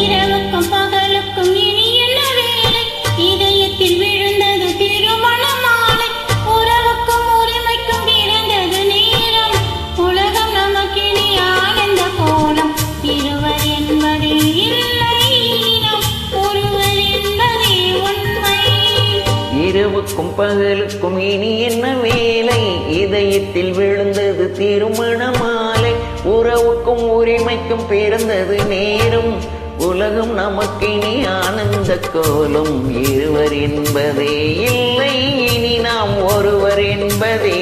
இரவுக்கும் பகலுக்கும் இனிய வேலை? இதயத்தில் விழுந்தது திருமண மாலை உறவுக்கும் உரிமைக்கும் பிறந்தது நேரம். உலகம் நமக்கு இனி ஆனந்த கோலம். இருவர் என்பதே பகலுக்கும் இனி என்ன வேலை? இதயத்தில் விழுந்தது திருமண மாலை உறவுக்கும் உரிமைக்கும் பிறந்தது நேரம். உலகம் நமக்கினி ஆனந்த கோலம் இருவர் என்பதே இல்லை. இனி நாம் ஒருவர் என்பதே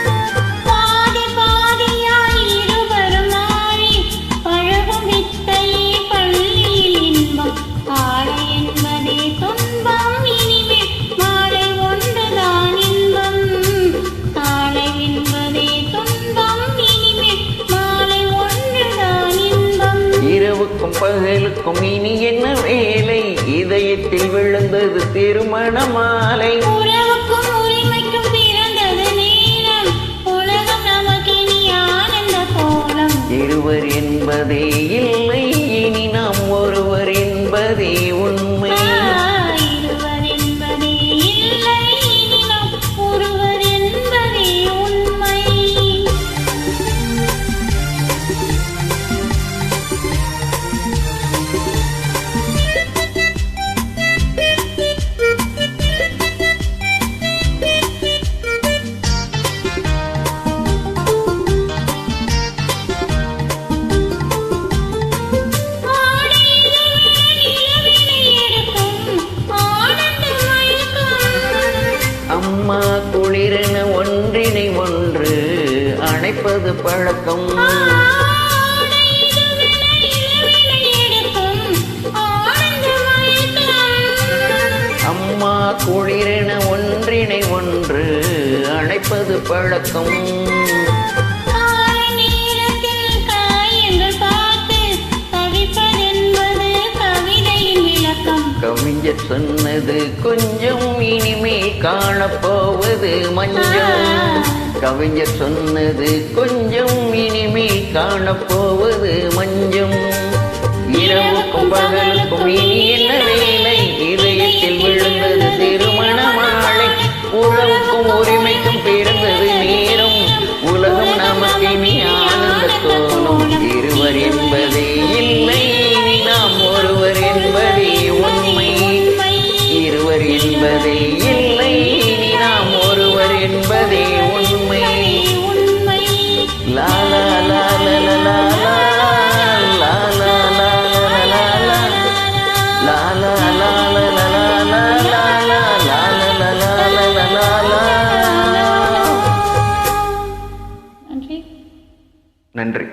வித்தையே பள்ளியில் இன்பம் காலை என்பதே துன்பம் இனிமேல் மாலை ஒன்றுதான் இன்பம் காலை என்பதே துன்பம் இனிமேல் மாலை ஒன்றுதான் இன்பம் இரவுக்கும் பகலுக்கும் இனி என்ன வேலை? இதயத்தில் விழுந்தது திருமண மாலை. உறவுக்கும் அணைப்பது பழக்கம். அம்மா குளிரென ஒன்றினை ஒன்று அணைப்பது பழக்கம். என்று சொன்னது கொஞ்சம் இனிமே காணப்போவது மஞ்சள். கவிஞர் சொன்னது கொஞ்சம் இனிமே காணப்போவது மஞ்சம். இரவுக்கும் பகலுக்கும் இனி என்ன வேலை? இதயத்தில் விழுந்தது திருமண மாலை. உழவுக்கும் உரிமைக்கும் பிறந்தது நேரம். உலகம் நமக்கு இனி ஆனந்த தோணும் இருவர் என்பது நன்றி